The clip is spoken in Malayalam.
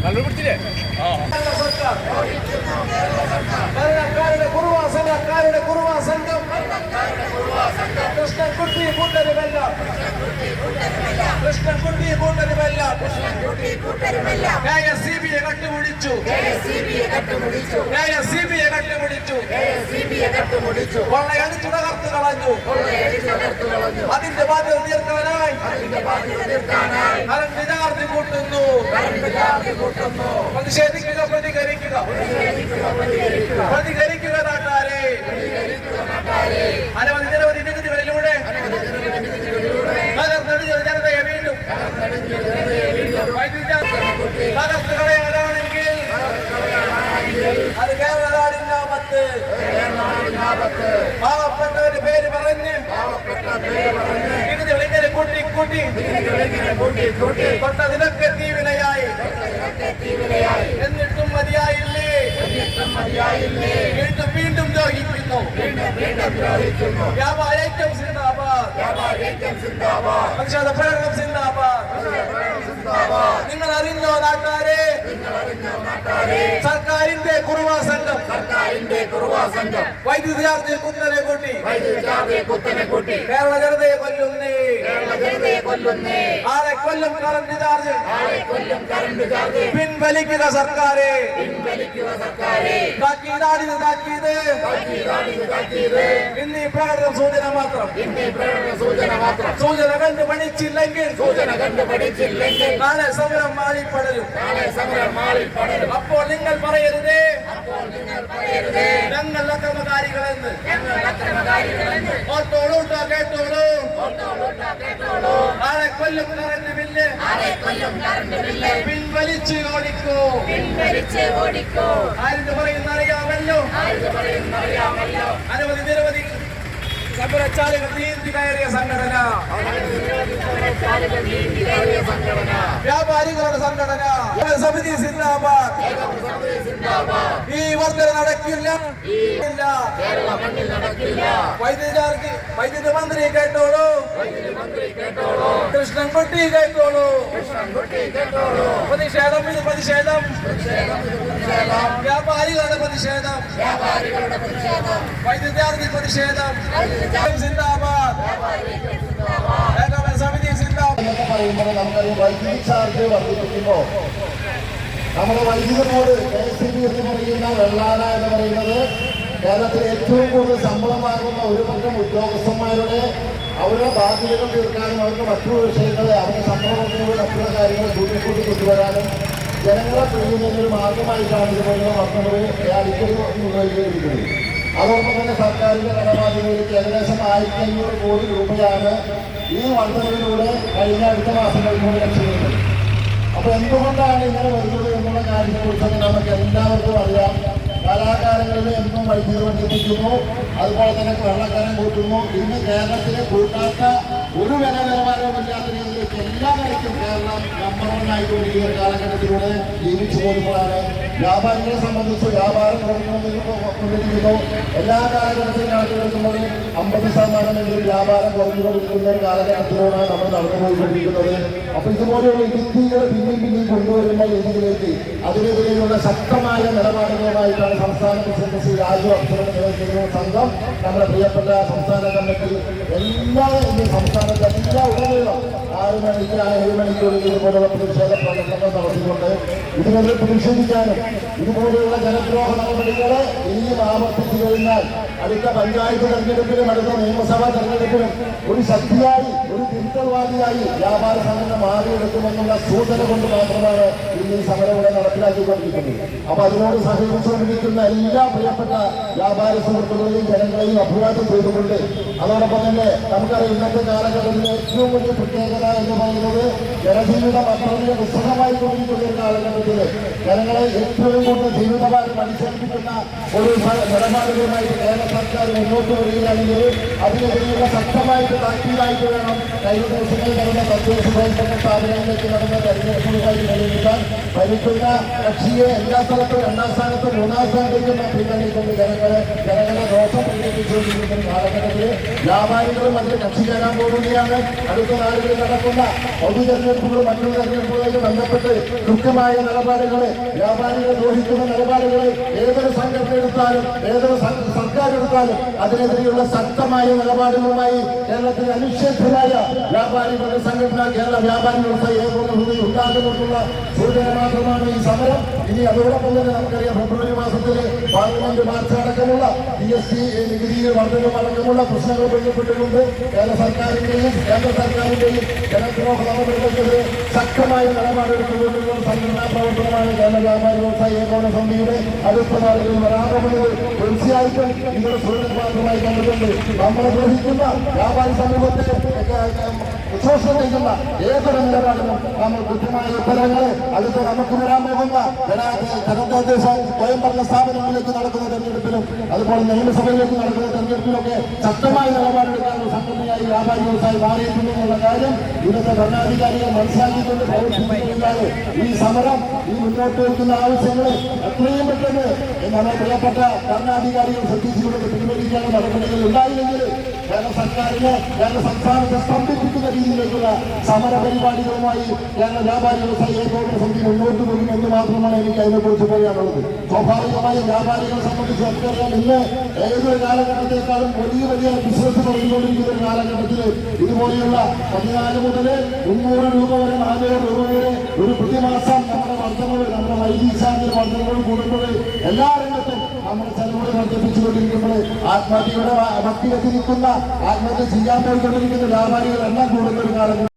Lalu berarti deh. സംഘം കൂട്ടരുമല്ല കൃഷ്ണൻ കുട്ടി കൂട്ടരുമല്ല കെ സി ബിയെ കട്ടുപിടിച്ചു കെ സി ബിയെ കട്ടുപിടിച്ചു കൊള്ളയടിച്ചു തകർത്ത് കളഞ്ഞു അതിന്റെ ബാധ്യത തീർക്കാനായി കറണ്ട് ചാർജ് കൂട്ടുന്നു പ്രതിഷേധിക്കുക പ്രതികരിക്കുക പ്രതികരിക്കുക നാട്ടാരെ അനവധി നിരവധി നികുതികളിലൂടെ തകർന്നെടുത്ത ജനതയെ വീണ്ടും വൈദ്യുതി തകർത്ത് കളയാനാണെങ്കിൽ അത് കേരള നാടിന്റെ ആപത്ത് പാവപ്പെട്ടവരുടെ പേര് പറഞ്ഞ് ഇങ്ങനെ കൂട്ടി കൂട്ടി തൊട്ടതിനൊക്കെ തീവിനയായി എന്നിട്ടും മതിയായില്ലേ വീണ്ടും വീണ്ടും ദ്രോഹിക്കുന്നു വ്യാപാര ഐറ്റം സിന്ദാബാദ് പ്രതിഷേധ പ്രകടനം സിന്ദാബാദ് നിങ്ങൾ അറിഞ്ഞോ നാട്ടാരെ? സർക്കാരിന്റെ കുറുവാ സംഘം. വൈദ്യുതി ചാർജ് കുത്തനെ കൂട്ടി. കേരള ജനതയെ കൊല്ലുന്നേ ആളെ കൊല്ലം കറണ്ട് ചാർജ് പിൻവലിക്കുക സർക്കാരെ താക്കീതാടിത് താക്കീത് ഇന്ന് ഈ പ്രകടനം സൂചന മാത്രം സൂചന കണ്ട് പണിച്ചില്ലെങ്കിൽ നാളെ സമരം മാറിപ്പടരും അപ്പോൾ നിങ്ങൾ പറയരുതേ ഞങ്ങൾ അക്രമകാരികളെന്ന് கேட்டோடு. அதை கொல்லும் கரண்டுமில்லை. அதை கொல்லும் கரண்டுமில்லை பின்வலிச்சு ஓடிக்கோ. பின்வலிச்சு ஓடிக்கோ. அறிந்து முறையில் நிறையாமல்லோ அறிந்து முறையில் நிறையாமல்லோ அது ചാലുകൾ നീന്തി കയറിയ സംഘടന. വ്യാപാരികളുടെ സംഘടന. സമിതി സിന്ദാബാദ്. ഈ വർദ്ധന നടക്കില്ല. വൈദ്യുതി വൈദ്യുതി മന്ത്രി കേട്ടോളൂ. കൃഷ്ണൻകുട്ടി കേട്ടോളൂ. പ്രതിഷേധം ഇത് പ്രതിഷേധം. വ്യാപാരികളുടെ പ്രതിഷേധം. വൈദ്യുതി ചാർജ് പ്രതിഷേധം. പറയുമ്പോൾ നമുക്കറിയാം വൈദ്യുതി ചാർജ് വർദ്ധിപ്പിക്കുമ്പോൾ നമ്മുടെ വൈദ്യുതി ബോർഡ് കെ എസ് ബി എന്ന് പറയുന്ന വെള്ളാന എന്ന് പറയുന്നത് കേരളത്തിൽ ഏറ്റവും കൂടുതൽ ശമ്പളം വാങ്ങുന്ന ഒരു പറ്റം ഉദ്യോഗസ്ഥന്മാരുടെ അവരുടെ ബാധ്യതകൾ തീർക്കാനും അവർക്ക് മറ്റു വിഷയങ്ങളെ അവരുടെ ശമ്പളത്തിനുള്ള മറ്റുള്ള കാര്യങ്ങൾ കൂട്ടിക്കൂട്ടി കൊണ്ടുവരാനും ജനങ്ങളെ പിടിയുന്നതിന് ഒരു മാർഗമായിട്ടാണ് ഇതുപോലുള്ള വർദ്ധനവ് അടിക്കടി നിർവഹിച്ചിരിക്കുന്നത് അതോടൊപ്പം തന്നെ സർക്കാരിന്റെ കടബാധ്യതയിലേക്ക് ഏകദേശം ആയിരത്തി അഞ്ഞൂറ് കോടി രൂപയാണ് ഈ വർധനവിലൂടെ കഴിഞ്ഞ അടുത്ത മാസങ്ങളിൽ കൂടി ലക്ഷ്യമിട്ടത്. അപ്പൊ എന്തുകൊണ്ടാണ് ഇങ്ങനെ വരുന്നത് എന്നുള്ള കാര്യത്തെ കുറിച്ചൊക്കെ നമുക്ക് എല്ലാവർക്കും അറിയാം. കലാകാരങ്ങളിലെ എന്നും വൈദ്യുതി വർദ്ധിപ്പിക്കുന്നു. അതുപോലെ തന്നെ വെള്ളക്കരം കൂട്ടുന്നു. ഇന്ന് കേരളത്തിലെ കൂട്ടാത്ത ഒരു വില നിലവാരവുമില്ലാത്ത എല്ലാ കാര്യത്തിലും കേരളം നമ്പർ വൺ ആയിക്കൊണ്ടിരിക്കുന്ന കാലഘട്ടത്തിലൂടെ ജീവിച്ചു പോകുമ്പോഴാണ് വ്യാപാരികളെ സംബന്ധിച്ച് വ്യാപാരം കുറഞ്ഞുകൊണ്ടിരിക്കുന്നു എല്ലാ കാലഘട്ടത്തിലും കണക്കിലെടുക്കുമ്പോൾ അമ്പത് ശതമാനമെങ്കിലും വ്യാപാരം കുറഞ്ഞുകൊണ്ടിരിക്കുന്ന ഒരു കാലഘട്ടത്തിലൂടെയാണ് നമ്മൾ നടന്നുപോയിക്കൊണ്ടിരിക്കുന്നത് അപ്പൊ ഇതുപോലെയുള്ള യുക്തികൾ പിന്നെയും പിന്നെയും കൊണ്ടുവരുമ്പോൾ ഇതിലേക്ക് അതിനെതിരെയുള്ള ശക്തമായ നിലപാടുകളുമായിട്ടാണ് സംസ്ഥാന പ്രസിഡന്റ് ശ്രീ രാജു നിലനിൽക്കുന്ന സംഘം. നമ്മുടെ പ്രിയപ്പെട്ട സംസ്ഥാന കമ്മിറ്റി എല്ലാ സംസ്ഥാനത്തെ എല്ലാ ഉടനീളം മണിക്ക് ഏഴ് മണിക്കൂറിൽ ഇതുപോലുള്ള പ്രതിഷേധ പ്രവർത്തനങ്ങൾ നടത്തിക്കൊണ്ട് ഇതിനെതിരെ പ്രതിഷേധിക്കാനും ഇതുപോലെയുള്ള ജനദ്രോഹ നടപടികൾ ഇനിയും ആവർത്തിച്ചു കഴിഞ്ഞാൽ അടുത്ത പഞ്ചായത്ത് തെരഞ്ഞെടുപ്പിലും അടുത്ത നിയമസഭാ തെരഞ്ഞെടുപ്പിലും ഒരു ശക്തിയായി ഒരു തിരുത്തൽവാദിയായി വ്യാപാര സംഘടന മാറിയെടുക്കുമെന്നുള്ള സൂചന കൊണ്ട് മാത്രമാണ് ഇന്ന് ഈ സമരം ഇവിടെ നടപ്പിലാക്കിക്കൊണ്ടിരിക്കുന്നത്. അപ്പൊ അതിനോട് സഹകരിച്ചുകൊണ്ടിരിക്കുന്ന എല്ലാ പ്രിയപ്പെട്ട വ്യാപാര സുഹൃത്തുക്കളെയും ജനങ്ങളെയും അഭിവാദ്യം ചെയ്തുകൊണ്ട് അതോടൊപ്പം തന്നെ നമുക്കറിയാം ഇന്നത്തെ കാലഘട്ടത്തിലെ ഏറ്റവും വലിയ പ്രത്യേകത എന്ന് പറയുന്നത് ജനജീവിതം അത്രയും ദുസ്സഹമായി കൊണ്ടിരിക്കുന്ന കാലഘട്ടത്തിൽ ജനങ്ങളെ ഏറ്റവും കൂടുതൽ ജീവിതഭാരം അടിച്ചേൽപ്പിക്കുന്ന ഒരു നിലപാടുകളുമായിട്ട് കേരള സർക്കാർ മുന്നോട്ട് വരികയാണെങ്കിൽ അതിനെതിരെയുള്ള ശക്തമായിട്ട് താക്കീതായിട്ട് വേണം കഴിഞ്ഞ ദിവസങ്ങളിൽ നടന്ന തദ്ദേശ സ്വയംഭരണ സ്ഥാപനങ്ങളിലേക്ക് നടന്ന തെരഞ്ഞെടുപ്പുകളായി നിലനിൽക്കാൻ. ഭരിക്കുന്ന കക്ഷിയെ എല്ലാ സ്ഥലത്തും രണ്ടാം സ്ഥാനത്ത് മൂന്നാം സ്ഥാനത്തേക്കും പിന്നണിക്കൊണ്ട് ജനങ്ങളെ ജനങ്ങളെ ദോഷം പ്രകടിപ്പിച്ചുകൊണ്ടിരിക്കുന്ന കാലഘട്ടത്തിൽ വ്യാപാരികളും അതിൽ കക്ഷി ചേരാൻ പോകുകയാണ് അടുത്ത നാളുകളിൽ നടക്കുന്ന പൊതു തെരഞ്ഞെടുപ്പുകളും മറ്റു തെരഞ്ഞെടുപ്പുകളുമായി ബന്ധപ്പെട്ട് കൃത്യമായ നിലപാടുകൾ വ്യാപാരികളെ ദ്രോഹിക്കുന്ന നിലപാടുകൾ ഏതൊരു സംഘടന എടുത്താലും ഏതൊരു സ- അതിനെതിരെയുള്ള ശക്തമായ നിലപാടുകളുമായി കേരളത്തിലെ അനിശ്ചിതമായ വ്യാപാരികളുടെ സംഘടന കേരള വ്യാപാരി വ്യവസായ ഏകോപന സമിതി ഉണ്ടാകുന്നതിനുള്ള സൂചന മാത്രമാണ് ഈ സമരം. ഇനി അതോടൊപ്പം തന്നെ നമുക്കറിയാം ഫെബ്രുവരി മാസത്തിൽ പാർലമെന്റ് മാർച്ച് അടക്കമുള്ള ജി എസ് ടി നികുതിയിൽ വർധനം അടക്കമുള്ള പ്രശ്നങ്ങൾ ബന്ധപ്പെട്ടുകൊണ്ട് കേരള സർക്കാരിന്റെയും കേന്ദ്ര സർക്കാരിന്റെയും ജനദ്രോഹ നടപടികൾക്കെതിരെ ശക്തമായ നിലപാടെടുത്തുകൊണ്ടുള്ള സംഘടനാ പ്രവർത്തനമാണ് കേരള വ്യാപാരി വ്യവസായ ഏകോപന സമിതിയുടെ അടുത്ത നാളുകളിൽ വരാറുള്ളത് തീർച്ചയായിട്ടും സൂചന മാത്രമായി കണ്ടിട്ടുണ്ട്. നമ്മൾ ഗ്രഹിക്കുന്ന വ്യാപാരി സമൂഹത്തെ വിശ്വാസം ചെയ്യുന്ന ഏതൊരു നിലപാടിനും നമ്മൾ കൃത്യമായ ഉത്തരങ്ങൾ അടുത്ത് നമുക്ക് വരാൻ പോകുന്ന ജനതദ്ദേശ സ്വയംഭരണ സ്ഥാപനങ്ങളിലേക്ക് നടക്കുന്ന തെരഞ്ഞെടുപ്പിലും അതുപോലെ നിയമസഭയിലേക്ക് നടക്കുന്ന തെരഞ്ഞെടുപ്പിലൊക്കെ ശക്തമായ നിലപാടെടുക്കാനുള്ള സംഘടനയായി വ്യാപാരി വ്യവസായി മാറിയിട്ടുണ്ട് എന്നുള്ള കാര്യം ഇന്നത്തെ ഭരണാധികാരികൾ മനസ്സിലാക്കിക്കൊണ്ട് ഈ സമരം ഈ മുന്നോട്ട് വയ്ക്കുന്ന ആവശ്യങ്ങൾ എത്രയും പെട്ടെന്ന് നമ്മുടെ പ്രിയപ്പെട്ട ഭരണാധികാരികൾ ശ്രദ്ധിച്ചുകൊണ്ട് പിൻവലിക്കാനുള്ള നടപടികൾ ഉണ്ടായില്ലെങ്കിൽ കേരള സർക്കാരിനെ കേരള സംസ്ഥാനത്തെ സ്തംഭിപ്പിക്കുന്ന രീതിയിലേക്കുള്ള സമര പരിപാടികളുമായി കേരള വ്യാപാരി ഏകോപന സമിതി മുന്നോട്ട് പോകുമെന്ന് മാത്രമാണ് എനിക്ക് അതിനെക്കുറിച്ച് പറയാനുള്ളത്. സ്വാഭാവികമായും വ്യാപാരികളെ സംബന്ധിച്ച് നമുക്കറിയാം ഇന്ന് ഏതൊരു കാലഘട്ടത്തെക്കാളും വലിയ വലിയ ബിസിനസ് തുടങ്ങിക്കൊണ്ടിരിക്കുന്ന ഒരു കാലഘട്ടത്തിൽ ഇതുപോലെയുള്ള പതിനാല് മുതൽ മുന്നൂറ് രൂപ വരെ നാനൂറ് രൂപ വരെ ഒരു പ്രതിമാസം നമ്മുടെ വർദ്ധനവ് നമ്മുടെ വൈദ്യുതി ചാർജ് വർദ്ധനകൾ കൂടുമ്പോൾ എല്ലാ രംഗത്തും നമ്മുടെ ആത്മഹത്യയുടെ ഭക്തി വെച്ചിരിക്കുന്ന ആത്മഹത്യ ചെയ്യാൻ പോയിക്കൊണ്ടിരിക്കുന്ന വ്യാപാരികൾ എല്ലാം കൂടുന്ന ഒരു കാലഘട്ടം